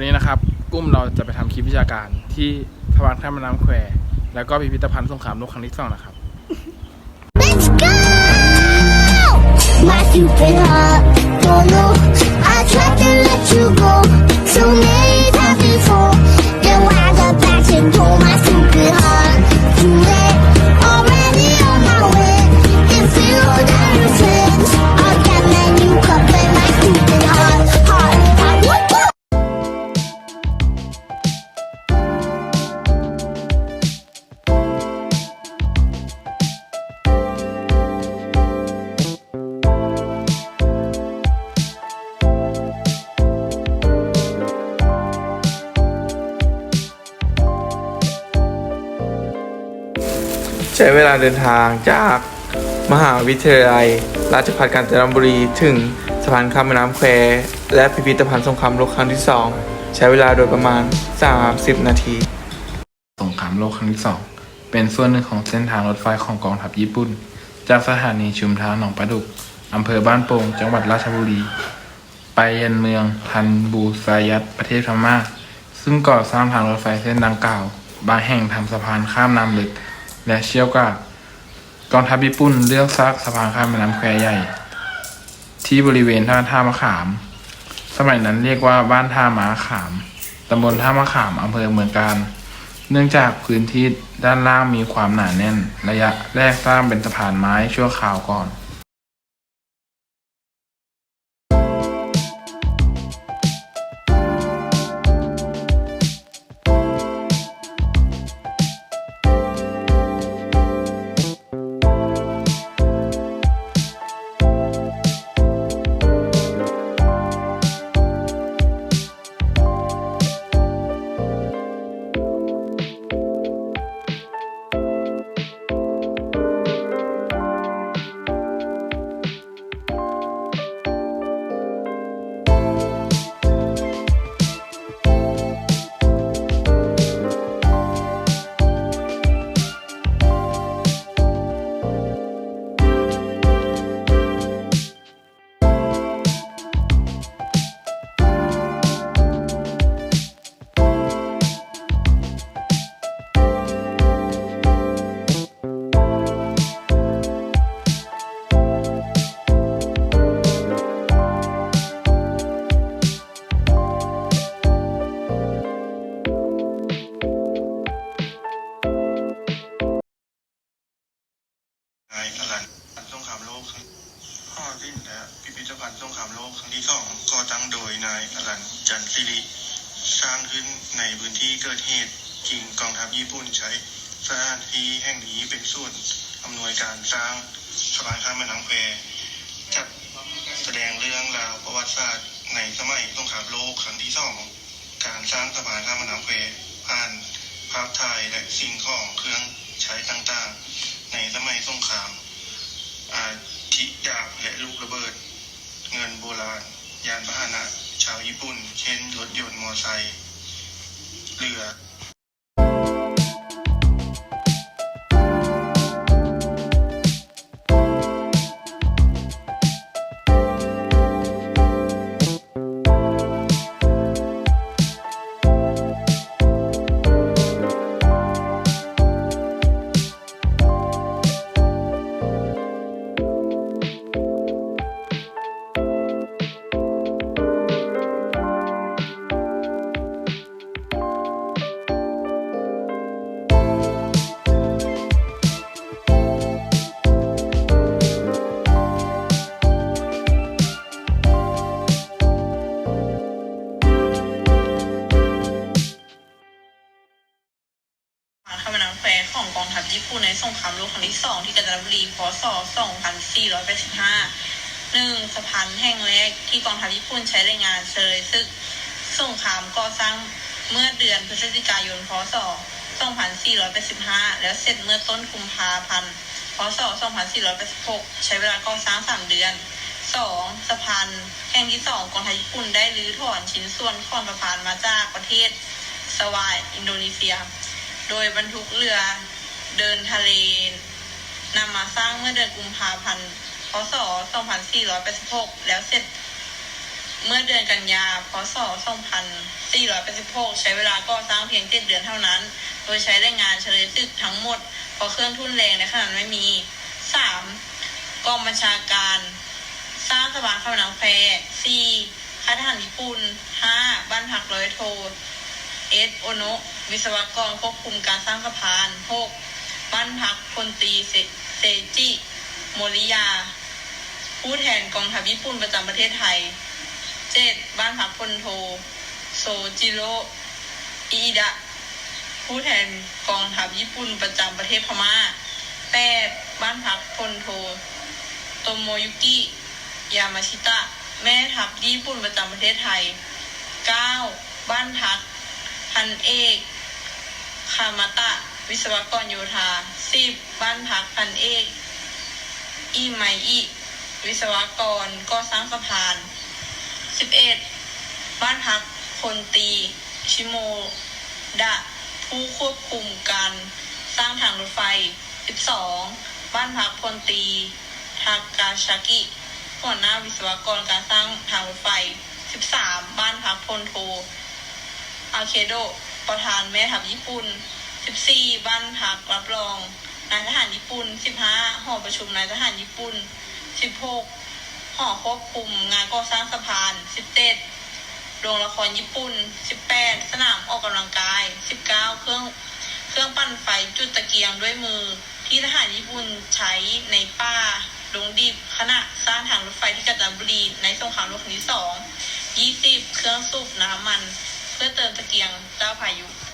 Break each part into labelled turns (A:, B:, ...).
A: วันนี้นะครับ กุ้มเราจะไปทำคลิปวิชาการที่สะพานข้ามแม่น้ำแคว แล้วก็พิพิธภัณฑ์สงครามโลกครั้งที่สองนะครับ
B: Let's go! My stupid heart don't know. I tried to let you go so many times before. Then why the passion told my
C: ช้เวลาเดินทางจากมหาวิทยาลัย ราชภัฏกาญจนบุรี ถึงสะพานข้ามแม่น้ำแควและพิพิธภัณฑ์สงครามโลกครั้งที่ 2 ใช้เวลาโดยประมาณ 30 นาที
A: สงครามโลกครั้งที่สองเป็นส่วนหนึ่งของเส้นทางรถไฟของกองทัพญี่ปุ่น จากสถานีชุมทางหนองประดุกอำเภอบ้านโป่งจังหวัดราชบุรี ไปยันเมืองทันบูซายัตประเทศพม่าซึ่งก่อสร้างทางรถไฟเส้นดังกล่าว บางแห่งทำสะพานข้ามน้ำลึก และเชี่ยวกากกองทัพญี่ปุ่นเลือกซักสะพานข้ามแม่น้ำแควใหญ่ ที่บริเวณท่าท่ามะขาม สมัยนั้นเรียกว่าบ้านท่ามะขามตำบลท่ามะขามอำเภอเมืองการ เนื่องจากพื้นที่ด้านล่างมีความหนาแน่น ระยะแรกสร้างเป็นสะพานไม้ชั่วคราวก่อน
D: พิพิธภัณฑ์สงครามโลกครั้งที่สองก่อตั้งโดยนายอลันจันทร์สิริ สร้างขึ้นในพื้นที่เกิดเหตุจริงกองทัพญี่ปุ่นใช้สถานที่แห่งนี้เป็นส่วนอำนวยการสร้างสะพานข้ามแม่น้ำแควจัดแสดงเรื่องราวประวัติศาสตร์ในสมัยสงครามโลกครั้งที่สองการสร้างสะพานข้ามแม่น้ำแควผ่านภาพถ่ายและสิ่งของเครื่องใช้ต่างๆ ในสมัยสงครามอาทิดาบและลูกระเบิด เงินโบราณ ยานพาหนะ ชาวญี่ปุ่น เช่น รถยนต์มอไซค์เรือ
E: ศ2485หนึ่งสะพานแห่งแรกที่กองทัพญี่ปุ่นใช้แรงานเฉลยศึกสงครามก่อสร้างเมื่อเดือนพฤศจิกายน พศ 2485 แล้วเสร็จเมื่อต้นกุมภาพันธ์ พศ 2486 ใช้เวลาก่อสร้าง 3 เดือน 2. สะพานแห่งที่สองกองทัพญี่ปุ่นได้รื้อถอนชิ้นส่วนของสะพานมาจากประเทศสวายอินโดนีเซีย โดยบรรทุกเรือเดินทะเล นำมาสร้างเมื่อเดือนกุมภาพันธ์ พศ 2486 แล้วเสร็จเมื่อเดือนกันยา พศ 2486 ใช้เวลาก่อสร้างเพียง7เดือนเท่านั้น โดยใช้แรงงานเฉลยตึกทั้งหมด เพราะเครื่องทุ่นแรงในขนาดไม่มี 3. กองบัญชาการ สร้างสะพานข้ามน้ำแคว 4. ค่ายทหารญี่ปุ่น 5. บ้านพักร้อยโทเอสโอโนวิศวกรควบคุมการสร้างสะพาน 6. บ้านพักพลตรีเซจิโมริยา ผู้แทนกองทัพญี่ปุ่นประจำประเทศไทย 7. บ้านพักพลโท โซจิโรอิดะ ผู้แทนกองทัพญี่ปุ่นประจำประเทศพม่า 8. บ้านพักพลโท โตโมยุกิ ยามาชิตะ แม่ทัพญี่ปุ่นประจำประเทศไทย 9. บ้านพักพันเอก คามาตะ วิศวกรโยธา 10. บ้านพักพันเอกอิไมอิวิศวกรก่อสร้างสะพาน 11. บ้านพักพลตรีชิโมดะผู้ควบคุมการสร้างทางรถไฟ 12. บ้านพักพลตรีทากาชากิหัวหน้าวิศวกรการสร้างทางรถไฟ 13. บ้านพักพลโทอาเคโด ประธานแม่ทัพญี่ปุ่น 14. บ้านพักรับรองนายทหารญี่ปุ่น 15. หอประชุมนายทหารญี่ปุ่น 16. หอควบคุมงานก่อสร้างสะพาน 17. โรงละครญี่ปุ่น 18. สนามออกกำลังกาย 19. เครื่องเครื่องปั่นไฟจุดตะเกียงด้วยมือ ที่ทหารญี่ปุ่นใช้ในป่าดงดิบขณะสร้างทางรถไฟที่กาญจนบุรีในสงครามโลกครั้งที่สอง 20. เครื่องสูบน้ำมัน เพื่อเติมตะเกียงเจ้าพายุ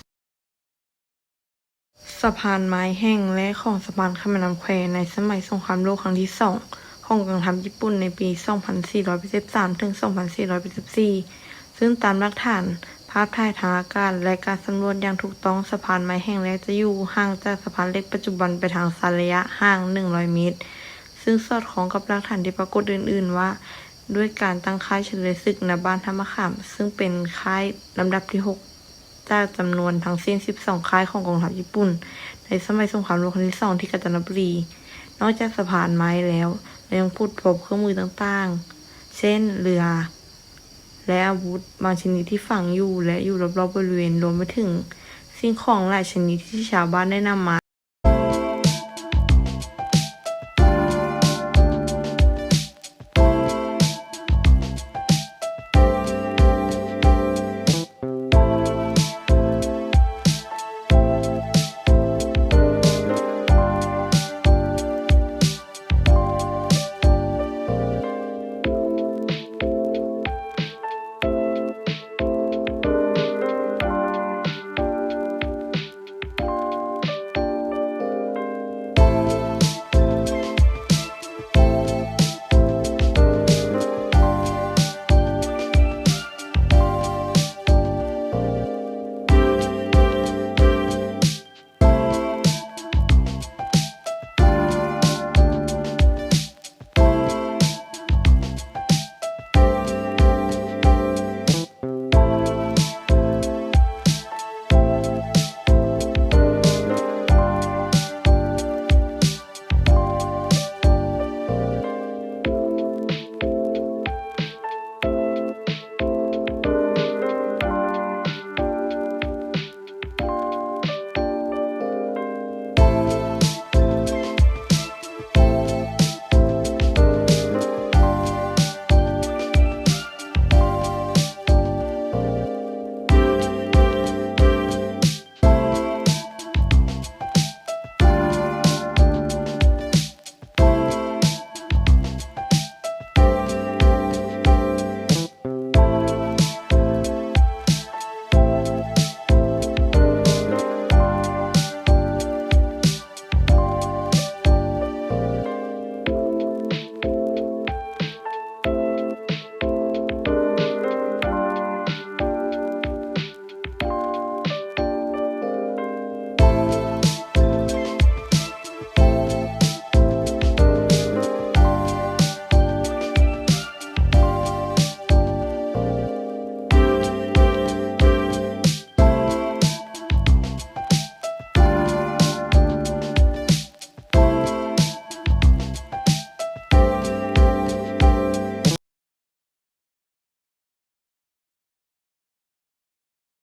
E: ะ
F: พานไม้แห้งและของสะพานข้ามแม่น้ำแควในสมัยสงครามโลกครั้งที่สองของกองทัพญี่ปุ่นในปี 2483 ถึง 2484 ซึ่งตามหลักฐานภาพถ่ายทางอากาศและการสำรวจอย่างถูกต้องสะพานไม้แห้งและจะอยู่ห่างจากสะพานเล็กปัจจุบันไปทางสันระยะห่าง 100 เมตร ซึ่งสอดคล้องกับหลักฐานที่ปรากฏอื่น ๆ ว่า ด้วยการตั้งค่ายเฉลยศึกณบ้านธรรมขาม ซึ่งเป็นค่ายลำดับที่ 6 จากจำนวนทั้งสิ้น 12 ค่ายของกองทัพญี่ปุ่น ในสมัยสงครามโลกครั้งที่สองที่กาญจนบุรี นอกจากสะพานไม้แล้วเรายังพูดพบเครื่องมือต่างๆ เช่นเรือ และอาวุธบางชนิดที่ฝังอยู่และอยู่รอบๆบริเวณรวมไปถึง สิ่งของหลายชนิดที่ชาวบ้านได้นำมา